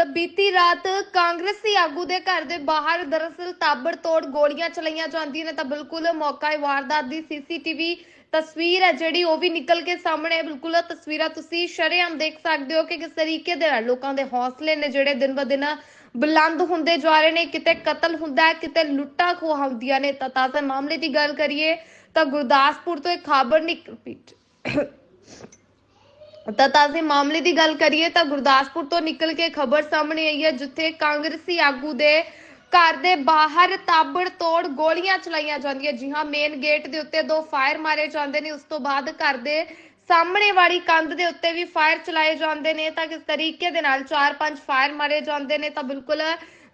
ਤਾਂ ਬੀਤੀ ਰਾਤ ਕਾਂਗਰਸੀ ਆਗੂ ਦੇ ਘਰ ਦੇ ਬਾਹਰ ਦਰਅਸਲ ਤਾਬੜਤੋੜ ਗੋਲੀਆਂ ਚਲਾਈਆਂ ਜਾਂਦੀਆਂ ਨੇ ਤਾਂ ਬਿਲਕੁਲ ਮੌਕਾ ਵਾਰਦਾਤ ਦੀ ਸੀਸੀਟੀਵੀ ਤਸਵੀਰ ਹੈ ਜਿਹੜੀ ਉਹ ਵੀ ਨਿਕਲ ਕੇ ਸਾਹਮਣੇ ਹੈ। ਬਿਲਕੁਲ ਉਹ ਤਸਵੀਰਾਂ ਤੁਸੀਂ ਸ਼ਰੇਆਮ ਦੇਖ ਸਕਦੇ ਹੋ ਕਿ ਕਿਸ ਤਰੀਕੇ ਦੇ ਨਾਲ ਲੋਕਾਂ ਦੇ ਹੌਸਲੇ ਨੇ ਜਿਹੜੇ ਦਿਨ ਬ ਦਿਨ ਬੁਲੰਦ ਹੁੰਦੇ ਜਾ ਰਹੇ ਨੇ, ਕਿਤੇ ਕਤਲ ਹੁੰਦਾ ਹੈ, ਕਿਤੇ ਲੁੱਟਾਂ ਖੋਹਾਂ ਹੁੰਦੀਆਂ ਨੇ ਤਾਂ ਤਾਜ਼ਾ ਮਾਮਲੇ ਦੀ ਗੱਲ ਕਰੀਏ ਤਾਂ ਗੁਰਦਾਸਪੁਰ ਤੋਂ ਇੱਕ ਖਬਰ ਨਿਕਲ ਪੀਟ ਤਾਂ ਤਾਜ਼ੇ ਮਾਮਲੇ ਦੀ ਗੱਲ ਕਰੀਏ ਤਾਂ ਗੁਰਦਾਸਪੁਰ ਤੋਂ ਨਿਕਲ ਕੇ ਖਬਰ ਸਾਹਮਣੇ ਆਈ ਹੈ, ਜਿੱਥੇ ਕਾਂਗਰਸੀ ਆਗੂ ਦੇ ਘਰ ਦੇ ਬਾਹਰ ਤਾਬੜਤੋੜ ਗੋਲੀਆਂ ਚਲਾਈਆਂ ਜਾਂਦੀਆਂ। ਜੀ ਹਾਂ, ਮੇਨ ਗੇਟ ਦੇ ਉੱਤੇ ਦੋ ਫਾਇਰ ਮਾਰੇ ਜਾਂਦੇ ਨੇ। ਉਸ ਤੋਂ ਬਾਅਦ ਘਰ ਦੇ ਸਾਹਮਣੇ ਵਾਲੀ ਕੰਧ ਦੇ ਉੱਤੇ ਵੀ ਫਾਇਰ ਚਲਾਏ ਜਾਂਦੇ ਨੇ। ਤਾਂ ਕਿਸ ਤਰੀਕੇ ਦੇ ਨਾਲ 4-5 ਫਾਇਰ ਮਾਰੇ ਜਾਂਦੇ ਨੇ, ਤਾਂ ਬਿਲਕੁਲ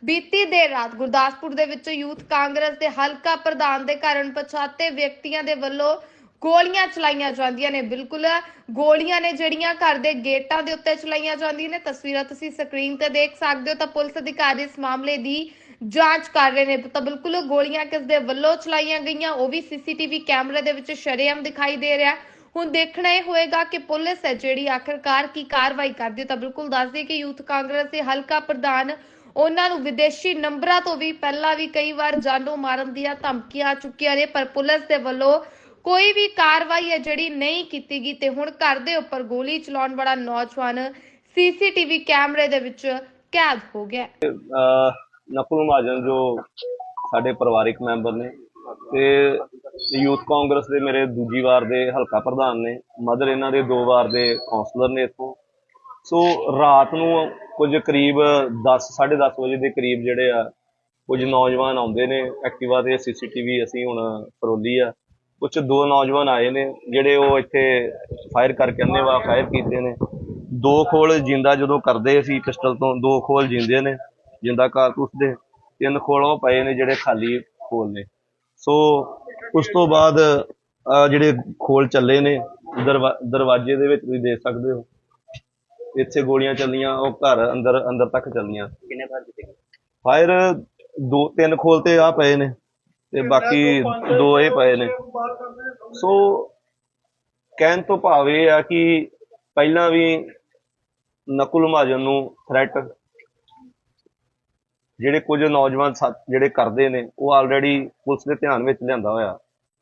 ਬੀਤੀ ਦੇਰ ਰਾਤ ਗੁਰਦਾਸਪੁਰ ਦੇ ਵਿੱਚ ਯੂਥ ਕਾਂਗਰਸ ਦੇ ਹਲਕਾ ਪ੍ਰਧਾਨ ਦੇ ਕਾਰਨ ਪਛਾਤੇ ਵਿਅਕਤੀਆਂ ਦੇ ਵੱਲੋਂ ਗੋਲੀਆਂ ਚਲਾਈਆਂ ਜਾਂਦੀਆਂ ਨੇ, ਬਿਲਕੁਲ। ਗੋਲੀਆਂ ਨੇ ਜਿਹੜੀਆਂ ਘਰ ਦੇ ਗੇਟਾਂ ਦੇ ਉੱਤੇ ਚਲਾਈਆਂ ਜਾਂਦੀਆਂ ਨੇ। ਤਸਵੀਰਾਂ ਤੁਸੀਂ ਸਕਰੀਨ ਤੇ ਦੇਖ ਸਕਦੇ ਹੋ, ਤਾਂ ਪੁਲਿਸ ਅਧਿਕਾਰੀ ਇਸ ਮਾਮਲੇ ਦੀ ਜਾਂਚ ਕਰ ਰਹੇ ਨੇ। ਤਾਂ ਬਿਲਕੁਲ ਗੋਲੀਆਂ ਕਿਸ ਦੇ ਵੱਲੋਂ ਚਲਾਈਆਂ ਗਈਆਂ, ਉਹ ਵੀ ਸੀਸੀਟੀਵੀ ਕੈਮਰੇ ਦੇ ਵਿੱਚ ਸ਼ਰੇਆਮ ਦਿਖਾਈ ਦੇ ਰਿਹਾ। ਹੁਣ ਦੇਖਣਾ ਇਹ ਹੋਏਗਾ ਕਿ ਪੁਲਿਸ ਹੈ ਜਿਹੜੀ ਆਖਰਕਾਰ ਕੀ ਕਾਰਵਾਈ ਕਰਦੀ ਹੈ। ਤਾਂ ਬਿਲਕੁਲ ਦੱਸ ਦਈਏ ਕਿ ਯੂਥ ਕਾਂਗਰਸ ਦੇ ਹਲਕਾ ਪ੍ਰਧਾਨ, ਉਹਨਾਂ ਨੂੰ ਵਿਦੇਸ਼ੀ ਨੰਬਰਾਂ ਤੋਂ ਵੀ ਪਹਿਲਾਂ ਵੀ ਕਈ ਵਾਰ ਜਾਨੋਂ ਮਾਰਨ ਦੀਆਂ ਧਮਕੀਆਂ ਆ ਚੁੱਕੀਆਂ ਨੇ, ਪਰ ਪੁਲਿਸ ਦੇ ਵੱਲੋਂ ਕੋਈ ਵੀ ਕਾਰਵਾਈ ਹੈ ਜਿਹੜੀ ਨਹੀਂ ਕੀਤੀ ਗਈ ਤੇ ਹੁਣ ਘਰ ਦੇ ਉੱਪਰ ਗੋਲੀ ਚਲਾਉਣ ਵਾਲਾ ਨੌਜਵਾਨ ਸੀਸੀਟੀਵੀ ਕੈਮਰੇ ਦੇ ਵਿੱਚ ਕੈਦ ਹੋ ਗਿਆ ਨਕੁਲ ਮਹਾਜਨ ਜੋ ਸਾਡੇ ਪਰਿਵਾਰਿਕ ਮੈਂਬਰ ਨੇ ਤੇ ਯੂਥ ਕਾਂਗਰਸ ਦੇ ਮੇਰੇ ਦੂਜੀ ਵਾਰ ਦੇ ਹਲਕਾ ਪ੍ਰਧਾਨ ਨੇ, ਮਦਰ ਇਹਨਾਂ ਦੇ ਦੋ ਵਾਰ ਦੇ ਕਾਉਂਸਲਰ ਨੇ ਇੱਥੋਂ। ਸੋ ਰਾਤ ਨੂੰ ਕੁਝ ਕਰੀਬ 10 10:30 ਵਜੇ ਦੇ ਕਰੀਬ ਜਿਹੜੇ ਆ, ਕੁਝ ਨੌਜਵਾਨ ਆਉਂਦੇ ਨੇ, ਐਕਟਿਵਾ ਤੇ ਸੀਸੀਟੀਵੀ ਅਸੀਂ ਹੁਣ ਫਰੋਲੀ ਆ। ਕੁਝ ਦੋ ਨੌਜਵਾਨ ਆਏ ਨੇ ਜਿਹੜੇ ਉਹ ਇੱਥੇ ਫਾਇਰ ਕਰਕੇ ਅੰਨੇ ਵਾ ਫਾਇਰ ਕੀਤੇ ਨੇ। ਦੋ ਖੋਲ ਜਿੰਦਾ ਜਦੋਂ ਕਰਦੇ ਸੀ ਪਿਸਟਲ ਤੋਂ ਦੋ ਖੋਲ ਜਿੰਦੇ ਨੇ ਜਿੰਦਾ ਕਾਰਤੂਸ ਦੇ। ਤਿੰਨ ਖੋਲ ਉਹ ਪਏ ਨੇ ਜਿਹੜੇ ਖਾਲੀ ਖੋਲ ਨੇ। ਸੋ ਉਸ ਤੋਂ ਬਾਅਦ ਜਿਹੜੇ ਖੋਲ ਚੱਲੇ ਨੇ ਦਰਵਾ- ਦਰਵਾਜ਼ੇ ਦੇ ਵਿੱਚ ਤੁਸੀਂ ਦੇਖ ਸਕਦੇ ਹੋ। ਇੱਥੇ ਗੋਲੀਆਂ ਚੱਲੀਆਂ ਉਹ ਘਰ ਅੰਦਰ ਅੰਦਰ ਤੱਕ ਚੱਲੀਆਂ। ਕਿੰਨੇ ਫਾਇਰ ਦੋ ਤਿੰਨ ਖੋਲ ਤੇ ਆ ਪਏ ਨੇ। ਤੇ ਬਾਕੀ ਦੋ ਇਹ ਪਏ ਨੇ। ਸੋ ਕਹਿਣ ਤੋਂ ਭਾਵ ਇਹ ਆ ਕਿ ਪਹਿਲਾਂ ਵੀ ਨਕੁਲ ਮਹਾਜਨ ਨੂੰ ਥ੍ਰੈਟ ਜਿਹੜੇ ਕੁਝ ਨੌਜਵਾਨ ਸਾ- ਜਿਹੜੇ ਕਰਦੇ ਨੇ, ਉਹ ਆਲਰੇਡੀ ਪੁਲਿਸ ਦੇ ਧਿਆਨ ਵਿੱਚ ਲਿਆਂਦਾ ਹੋਇਆ।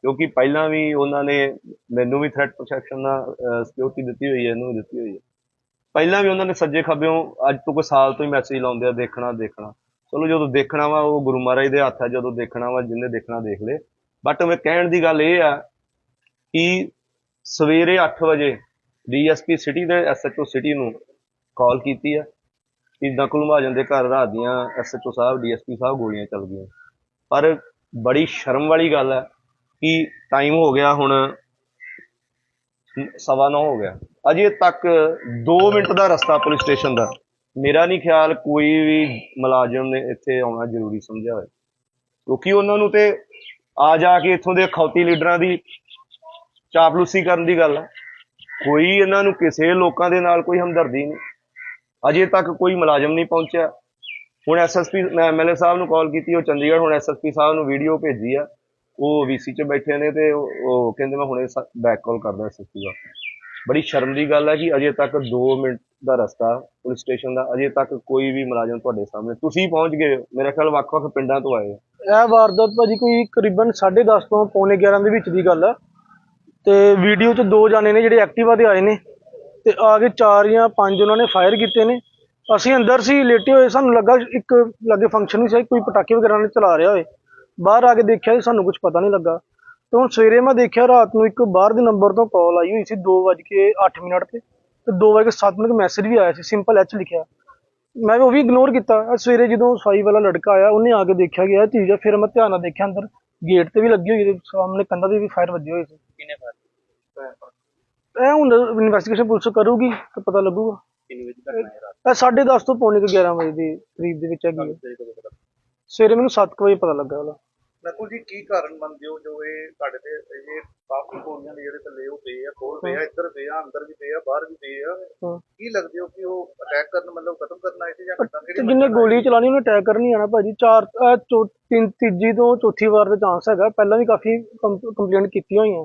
ਕਿਉਂਕਿ ਪਹਿਲਾਂ ਵੀ ਉਹਨਾਂ ਨੇ ਮੈਨੂੰ ਵੀ ਥ੍ਰੈਟ ਪ੍ਰੋਟੈਕਸ਼ਨ ਦਾ ਸਿਕਿਉਰਿਟੀ ਦਿੱਤੀ ਹੋਈ ਹੈ, ਇਹਨੂੰ ਵੀ ਦਿੱਤੀ ਹੋਈ ਹੈ। ਪਹਿਲਾਂ ਵੀ ਉਹਨਾਂ ਨੇ ਸੱਜੇ ਖੱਬਿਓਂ ਅੱਜ ਤੋਂ ਕੋਈ ਸਾਲ ਤੋਂ ਹੀ ਮੈਸੇਜ ਲਾਉਂਦੇ ਆ, ਦੇਖਣਾ ਦੇਖਣਾ। ਚਲੋ ਜਦੋਂ ਦੇਖਣਾ ਵਾ, ਉਹ ਗੁਰੂ ਮਹਾਰਾਜ ਦੇ ਹੱਥ ਆ, ਜਦੋਂ ਦੇਖਣਾ ਵਾ, ਜਿੰਨੇ ਦੇਖਣਾ ਦੇਖ ਲੇ। ਬਟ ਮੈਂ ਕਹਿਣ ਦੀ ਗੱਲ ਇਹ ਆ ਕਿ ਸਵੇਰੇ 8 ਵਜੇ ਡੀਐਸਪੀ ਸਿਟੀ ਦੇ ਐਸਐਚਓ ਸਿਟੀ ਨੂੰ ਕਾਲ ਕੀਤੀ ਆ ਕਿ ਨਕਲ ਮਹਾਜਨ ਦੇ ਘਰ ਰਾਤ ਦੀਆਂ ਐਸਐਚਓ ਸਾਹਿਬ, ਡੀਐਸਪੀ ਸਾਹਿਬ ਗੋਲੀਆਂ ਚੱਲ ਗਈਆਂ। ਪਰ ਬੜੀ ਸ਼ਰਮ ਵਾਲੀ ਗੱਲ ਹੈ ਕਿ ਟਾਈਮ ਹੋ ਗਿਆ ਹੁਣ ਸਵਾ ਨੌ ਹੋ ਗਿਆ। ਅਜੇ ਤੱਕ 2 ਮਿੰਟ ਦਾ ਰਸਤਾ ਪੁਲਿਸ ਸਟੇਸ਼ਨ ਦਾ ਮੇਰਾ ਨਹੀਂ ਖਿਆਲ ਕੋਈ ਵੀ ਮੁਲਾਜ਼ਮ ਨੇ ਇੱਥੇ ਆਉਣਾ ਜ਼ਰੂਰੀ ਸਮਝਿਆ ਹੋਇਆ। ਕਿਉਂਕਿ ਉਹਨਾਂ ਨੂੰ ਤੇ ਆ ਜਾ ਕੇ ਇੱਥੋਂ ਦੇ ਅਖੌਤੀ ਲੀਡਰਾਂ ਦੀ ਚਾਪਲੂਸੀ ਕਰਨ ਦੀ ਗੱਲ ਹੈ ਕੋਈ ਇਹਨਾਂ ਨੂੰ ਕਿਸੇ ਲੋਕਾਂ ਦੇ ਨਾਲ ਕੋਈ ਹਮਦਰਦੀ ਨਹੀਂ। ਅਜੇ ਤੱਕ ਕੋਈ ਮੁਲਾਜ਼ਮ ਨਹੀਂ ਪਹੁੰਚਿਆ। ਹੁਣ ਐਸਐਸਪੀ ਮੈਂ ਐਮਐਲਏ ਸਾਹਿਬ ਨੂੰ ਕਾਲ ਕੀਤੀ, ਉਹ ਚੰਡੀਗੜ੍ਹ ਹੁਣ ਐਸਐਸਪੀ ਸਾਹਿਬ ਨੂੰ ਵੀਡੀਓ ਭੇਜੀ ਆ। ਉਹ ਵੀਸੀ 'ਚ ਬੈਠੇ ਨੇ ਤੇ ਉਹ ਉਹ ਕਹਿੰਦੇ ਮੈਂ ਹੁਣੇ ਬੈਕ ਕਾਲ ਕਰਦਾ ਐਸਐਸਪੀ ਦਾ। ਬੜੀ ਸ਼ਰਮ ਦੀ ਗੱਲ ਹੈ ਕਿ ਅਜੇ ਤੱਕ 2 ਮਿੰਟ ਦਾ ਰਸਤਾ ਪੁਲਿਸ ਸਟੇਸ਼ਨ ਦਾ, ਅਜੇ ਤੱਕ ਕੋਈ ਵੀ ਮੁਲਾਜ਼ਮ ਤੁਹਾਡੇ ਸਾਹਮਣੇ ਤੁਸੀਂ ਪਹੁੰਚ ਗਏ ਹੋ। ਮੇਰੇ ਖਿਆਲ ਵੱਖ-ਵੱਖ ਪਿੰਡਾਂ ਤੋਂ ਆਏ ਹੋ। ਇਹ ਵਾਰਦਾਤ ਭਾਜੀ ਕੋਈ ਕਰੀਬਨ 10:30 ਤੋਂ ਪੌਣੇ 11 ਦੇ ਵਿੱਚ ਦੀ ਗੱਲ ਆ ਤੇ ਵੀਡੀਓ 'ਚ ਦੋ ਜਾਣੇ ਨੇ ਜਿਹੜੇ ਐਕਟਿਵਾ ਤੇ ਆਏ ਨੇ, ਤੇ ਆ ਕੇ ਚਾਰ ਜਾਂ ਪੰਜ ਉਹਨਾਂ ਨੇ ਫਾਇਰ ਕੀਤੇ ਨੇ ਅਸੀਂ ਅੰਦਰ ਸੀ, ਲੇਟੇ ਹੋਏ, ਸਾਨੂੰ ਲੱਗਾ ਇੱਕ ਲੱਗੇ ਫੰਕਸ਼ਨ ਨਹੀਂ ਸੀ, ਕੋਈ ਪਟਾਕੇ ਵਗੈਰਾ ਨੇ ਚਲਾ ਰਿਹਾ ਹੋਏ ਬਾਹਰ ਆ ਕੇ ਦੇਖਿਆ ਜੀ, ਸਾਨੂੰ ਕੁਝ ਪਤਾ ਨਹੀਂ ਲੱਗਾ ਤੇ ਹੁਣ ਸਵੇਰੇ ਮੈਂ ਦੇਖਿਆ ਰਾਤ ਨੂੰ ਇੱਕ ਬਾਹਰ ਦੇ ਨੰਬਰ ਤੋਂ ਕਾਲ ਆਈ ਹੋਈ ਸੀ 2:08 ਮਿੰਟ ਤੇ ਤੇ 2:07 ਮਿੰਟ ਮੈਸੇਜ ਵੀ ਆਇਆ ਸੀ ਸਿੰਪਲ ਐਚ ਲਿਖਿਆ। ਮੈਂ ਉਹ ਵੀ ਇਗਨੋਰ ਕੀਤਾ। ਸਵੇਰੇ ਜਦੋਂ ਸਫ਼ਾਈ ਵਾਲਾ ਲੜਕਾ ਆਇਆ ਉਹਨੇ ਆ ਕੇ ਦੇਖਿਆ ਗਿਆ ਚੀਜ਼ ਆ ਫਿਰ ਮੈਂ ਧਿਆਨ ਨਾਲ ਦੇਖਿਆ ਅੰਦਰ ਗੇਟ ਤੇ ਵੀ ਲੱਗੀ ਹੋਈ ਤੇ ਸਾਹਮਣੇ ਕੰਧਾਂ ਤੇ ਵੀ ਫਾਇਰ ਵੱਜੇ ਹੋਏ ਸੀ। ਕਿੰਨੇ ਫਾਇਰ ਇਹ ਹੁਣ ਇਨਵੈਸਟੀਗੇਸ਼ਨ ਪੁਲਿਸ ਕਰੂਗੀ ਤਾਂ ਪਤਾ ਲੱਗੂਗਾ। ਕਿੰਨੇ ਵਜੇ ਰਾਤ? 10:30 ਤੋਂ ਪੌਣੇ ਕੁ 11 ਵਜੇ ਦੇ ਕਰੀਬ ਦੇ ਵਿੱਚ ਹੈਗੀ ਸਵੇਰੇ ਮੈਨੂੰ 7 ਵਜੇ ਪਤਾ ਲੱਗਾ ਉਹਦਾ। ਨਕੁਲ ਜੀ ਕੀ ਕਾਰਨ ਮੰਨਦੇ ਹੋ ਜੋ ਇਹ ਤੁਹਾਡੇ ਤੇ ਇਹ ਕਾਫੀ ਗੋਲੀਆਂ ਦੇ ਜਿਹੜੇ ਥੱਲੇ ਉਹ ਪਏ ਆ ਕੋਲ ਪਏ ਆ ਇੱਧਰ ਪਏ ਆ ਅੰਦਰ ਵੀ ਪਏ ਆ ਬਾਹਰ ਵੀ ਪਏ ਆ। ਕੀ ਲੱਗਦੇ ਹੋ ਕਿ ਉਹ ਅਟੈਕ ਕਰਨ ਮਤਲਬ ਖਤਮ ਕਰਨ ਆਏ ਸੀ ਜਾਂ ਕਿੱਦਾਂ ਕਿਹੜੀ ਜਿੰਨੇ ਗੋਲੀ ਚਲਾਣੀ ਉਹਨੇ ਅਟੈਕ ਕਰਨੀ ਆਣਾ ਭਾਜੀ। ਚਾਰ ਤਿੰਨ ਤੀਜੀ ਤੋਂ ਚੌਥੀ ਵਾਰ ਦਾ ਚਾਂਸ ਹੈਗਾ। ਪਹਿਲਾਂ ਵੀ ਕਾਫੀ ਕੰਪਲੇਂਟ ਕੀਤੀਆਂ ਹੋਈਆਂ।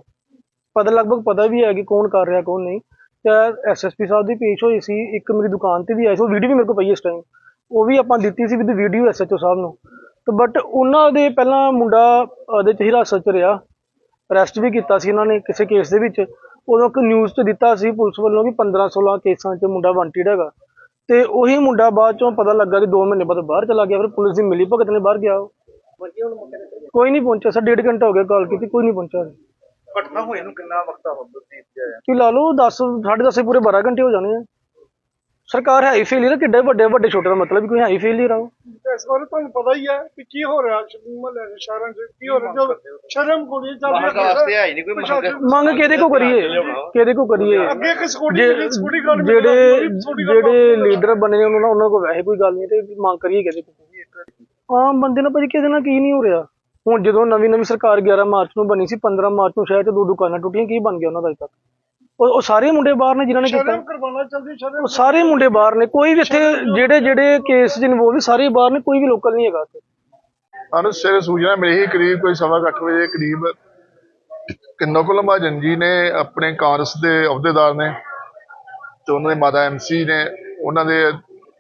ਪਤਾ ਲਗਭਗ ਪਤਾ ਵੀ ਹੈ ਕਿ ਕੌਣ ਕਰ ਰਿਹਾ ਕੌਣ ਨਹੀਂ। ਤੇ ਐਸਐਸਪੀ ਸਾਹਿਬ ਦੀ ਪੇਸ਼ ਹੋਈ ਸੀ ਇੱਕ ਮੇਰੀ ਦੁਕਾਨ ਤੇ ਵੀ ਆਈ ਸੀ। ਉਹ ਵੀਡੀਓ ਵੀ ਮੇਰੇ ਕੋਲ ਪਈ ਇਸ ਟਾਈਮ ਉਹ ਵੀ ਆਪਾਂ ਦਿੱਤੀ ਸੀ ਵਿਦ ਵੀਡੀਓ ਐਸਐਚਓ ਸਾਹਿਬ ਨੂੰ। ਤੇ ਬਟ ਉਹਨਾਂ ਦੇ ਪਹਿਲਾਂ ਮੁੰਡਾ ਉਹਦੇ ਚ ਹਿਰਾਸਤ ਚ ਰਿਹਾ। ਅਰੈਸਟ ਵੀ ਕੀਤਾ ਸੀ ਉਹਨਾਂ ਨੇ ਕਿਸੇ ਕੇਸ ਦੇ ਵਿੱਚ। ਉਦੋਂ ਇੱਕ ਨਿਊਜ਼ 'ਚ ਦਿੱਤਾ ਸੀ ਪੁਲਿਸ ਵੱਲੋਂ ਕਿ 15 16 ਕੇਸਾਂ 'ਚ ਮੁੰਡਾ ਵਾਂਟਿਡ ਹੈਗਾ। ਤੇ ਉਹੀ ਮੁੰਡਾ ਬਾਅਦ ਚੋਂ ਪਤਾ ਲੱਗਾ ਕਿ 2 ਮਹੀਨੇ ਬਾਅਦ ਬਾਹਰ ਚਲਾ ਗਿਆ ਫਿਰ ਪੁਲਿਸ ਦੀ ਮਿਲੀ ਭਗਤ ਨੇ ਬਾਹਰ ਗਿਆ ਉਹ। ਕੋਈ ਨਹੀਂ ਪਹੁੰਚਿਆ ਸਰ ਡੇਢ ਘੰਟਾ ਹੋ ਗਿਆ ਕਾਲ ਕੀਤੀ ਕੋਈ ਨਹੀਂ ਪਹੁੰਚਿਆ। ਘਟਨਾ ਹੋਈ ਨੂੰ ਕਿੰਨਾ ਵਕਤ ਹੋ ਗਿਆ? ਕਿ ਲਾ ਲਓ 10 10:30 ਪੂਰੇ 12 ਘੰਟੇ ਹੋ ਜਾਣੇ ਆ। ਸਰਕਾਰ ਹੈ ਹੀ ਫੇਲਿਅਰ ਕਿੱਡੇ ਵੱਡੇ ਵੱਡੇ ਛੋਟੇ ਦਾ ਮਤਲਬ ਵੀ ਕੋਈ ਹੈ ਹੀ ਫੇਲਿਅਰ ਆ ਉਹ ਇਸ ਬਾਰੇ ਤੁਹਾਨੂੰ ਪਤਾ ਹੀ ਹੈ ਕਿ ਕੀ ਹੋ ਰਿਹਾ ਮਹੱਲੇ ਦੇ ਸ਼ਹਿਰਾਂ 'ਚ ਕੀ ਹੋ ਰਿਹਾ? ਜੋ ਸ਼ਰਮ ਗੋਲੀ ਚੱਲ ਰਹੀ ਹੈ ਹੀ ਨਹੀਂ ਕੋਈ ਮੰਗ। ਮੰਗ ਕਿਹਦੇ ਕੋ ਕਰੀਏ? ਕਿਹਦੇ ਕੋ ਕਰੀਏ? ਅੱਗੇ ਇੱਕ ਸਕੂਟੀ ਸਕੂਟੀ ਗਾਰਡ ਜਿਹੜੇ ਜਿਹੜੇ ਲੀਡਰ ਬਣੇ ਨੇ ਉਹਨਾਂ ਨਾਲ ਉਹਨਾਂ ਕੋਲ ਵੈਸੇ ਕੋਈ ਗੱਲ ਨਹੀਂ ਤੇ ਮੰਗ ਕਰੀਏ ਕਿਹਦੇ ਕੋ? ਆਮ ਬੰਦੇ ਨਾਲ ਭਾਜੀ ਕਿਹਦੇ ਨਾਲ ਕੀ ਨਹੀਂ ਹੋ ਰਿਹਾ। ਹੁਣ ਜਦੋਂ ਨਵੀਂ ਨਵੀਂ ਸਰਕਾਰ 11 ਮਾਰਚ ਨੂੰ ਬਣੀ ਸੀ 15 ਮਾਰਚ ਨੂੰ ਸ਼ਹਿਰ 'ਚ ਦੋ ਦੁਕਾਨਾਂ ਟੁੱਟੀਆਂ ਕੀ ਬਣ ਗਿਆ ਉਹਨਾਂ ਦਾ ਅਜੇ ਤੱਕ? ਉਹ ਉਹ ਸਾਰੇ ਮੁੰਡੇ ਬਾਹਰ ਨੇ ਜਿਨ੍ਹਾਂ ਨੇ ਕੀਤਾ। ਸ਼ਰਮ ਕਰਵਾਉਣਾ ਚਾਹੁੰਦੀ ਸ਼ਰਮ ਉਹ ਸਾਰੇ ਮੁੰਡੇ ਬਾਹਰ ਨੇ। ਕੋਈ ਵੀ ਇੱਥੇ ਜਿਹੜੇ ਜਿਹੜੇ ਕੇਸ 'ਚ ਇਨਵੋਲਵ ਵੀ ਸਾਰੇ ਬਾਹਰ ਨੇ ਕੋਈ ਵੀ ਲੋਕਲ ਨਹੀਂ ਹੈਗਾ ਇੱਥੇ। ਸਾਨੂੰ ਸਵੇਰੇ ਸੂਚਨਾ ਮਿਲੀ ਕਰੀਬ ਕੋਈ ਸਵਾ ਕੁ ਅੱਠ ਵਜੇ ਕਰੀਬ ਕਿ ਨਕੁਲ ਮਹਾਜਨ ਜੀ ਨੇ ਆਪਣੇ ਕਾਂਗਰਸ ਦੇ ਅਹੁਦੇਦਾਰ ਨੇ ਤੇ ਉਹਨਾਂ ਦੇ ਮਾਤਾ ਐਮਸੀ ਨੇ ਉਹਨਾਂ ਦੇ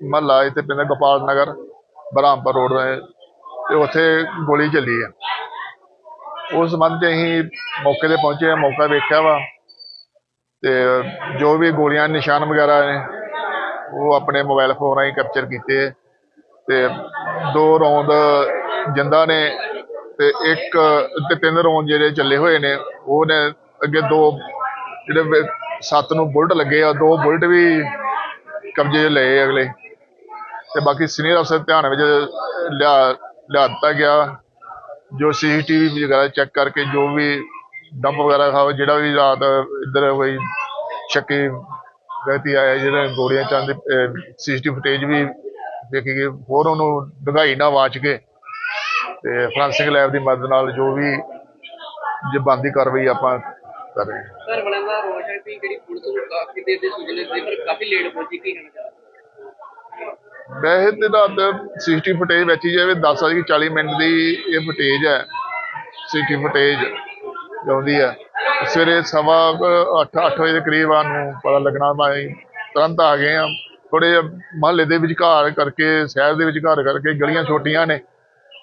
ਮਹੱਲਾ ਇੱਥੇ ਪਿੰਡ ਗੋਪਾਲ ਨਗਰ ਬਰਾਮਪੁਰ ਰੋਡ ਤੇ ਤੇ ਉੱਥੇ ਗੋਲੀ ਚੱਲੀ ਆ ਉਸ ਸੰਬੰਧ 'ਚ ਅਸੀਂ ਮੌਕੇ ਤੇ ਪਹੁੰਚੇ ਆ ਮੌਕਾ ਵੇਖਿਆ ਵਾ। ਤੇ ਜੋ ਵੀ ਗੋਲੀਆਂ, ਨਿਸ਼ਾਨ ਵਗੈਰਾ ਨੇ, ਉਹ ਆਪਣੇ ਮੋਬਾਈਲ ਫੋਨ ਰਾਹੀਂ ਕੈਪਚਰ ਕੀਤੇ ਆ। ਤੇ ਦੋ ਰੌਂਦ ਜਿੰਦਾ ਨੇ ਤੇ ਇੱਕ ਤੇ ਤਿੰਨ ਰੌਂਦ ਜਿਹੜੇ ਚੱਲੇ ਹੋਏ ਨੇ, ਉਹ ਨੇ ਅੱਗੇ ਦੋ ਜਿਹੜੇ ਸੱਤ ਨੂੰ ਬੁਲਟ ਲੱਗੇ ਆ, ਦੋ ਬੁਲਟ ਵੀ ਕਬਜ਼ੇ 'ਚ ਲਏ ਅਗਲੇ ਤੇ ਬਾਕੀ ਸੀਨੀਅਰ ਅਫਸਰ ਧਿਆਨ ਵਿੱਚ ਲਿਆ ਲਿਆ ਦਿੱਤਾ ਗਿਆ ਜੋ ਸੀਸੀਟੀਵੀ ਵਗੈਰਾ ਚੈੱਕ ਕਰਕੇ ਜੋ ਵੀ ਡੰਪ ਵਗੈਰਾ ਖਾਓ ਜਿਹੜਾ ਵੀ ਰਾਤ ਇੱਧਰ ਕੋਈ ਸ਼ੱਕੀ ਵਿਅਕਤੀ ਆਇਆ ਜਿਹੜਾ ਗੋਲੀਆਂ ਚੰਦ ਸੀਸੀਟੀਵੀ ਫੁਟੇਜ ਵੀ ਦੇਖੀ ਗਈ ਹੋਰ ਉਹਨੂੰ ਡੂੰਘਾਈ ਨਾ ਵਾਚ ਕੇ ਤੇ ਫਰਾਂਸਿਕ ਲੈਬ ਦੀ ਮਦਦ ਨਾਲ ਜੋ ਵੀ ਜੇ ਬਣਦੀ ਕਾਰਵਾਈ ਆਪਾਂ ਕਰ ਰਹੇ ਹਾਂ। ਘਰ ਵਾਲਿਆਂ ਦਾ ਰੋਸ਼ ਹੈ ਕਿ ਜਿਹੜੀ ਪੁਲਿਸ ਨੂੰ ਕਾਫੀ ਦੇਰ ਦੇ ਸੂਚਨਾ ਦੇ ਪਰ ਕਾਫੀ ਲੇਟ ਪਹੁੰਚੀ ਕੀ ਕਹਿਣਾ ਚਾਹੁੰਦੇ ਵੈਸੇ ਤੇ ਰਾਤ ਸੀਸੀਟੀਵੀ ਫੁਟੇਜ ਵਿੱਚ ਹੀ ਜਾਵੇ 10 ਵਜੇ 40 ਮਿੰਟ ਦੀ ਇਹ ਫੁਟੇਜ ਹੈ ਸੀਸੀਟੀਵੀ ਫੁਟੇਜ ਆਉਂਦੀ ਹੈ ਸਵੇਰੇ ਸਵਾ 8 8 ਵਜੇ ਦੇ ਕਰੀਬ ਸਾਨੂੰ ਪਤਾ ਲੱਗਣਾ ਭਾਈ ਤੁਰੰਤ ਆ ਗਏ ਆ ਥੋੜੇ ਮਹੱਲੇ ਦੇ ਵਿਚਕਾਰ ਕਰਕੇ, ਸ਼ਹਿਰ ਦੇ ਵਿਚਕਾਰ ਕਰਕੇ ਗਲੀਆਂ ਛੋਟੀਆਂ ਨੇ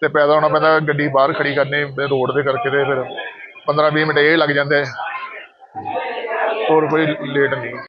ਤੇ ਪੈਦਾ ਹੋਣਾ ਪੈਂਦਾ, ਗੱਡੀ ਬਾਹਰ ਖੜੀ ਕਰਨੀ ਰੋਡ ਦੇ ਕਰਕੇ ਤੇ ਫਿਰ 15 20 ਮਿੰਟ ਇਹ ਲੱਗ ਜਾਂਦੇ। ਹੋਰ ਕੋਈ ਲੇਟ ਨਹੀਂ।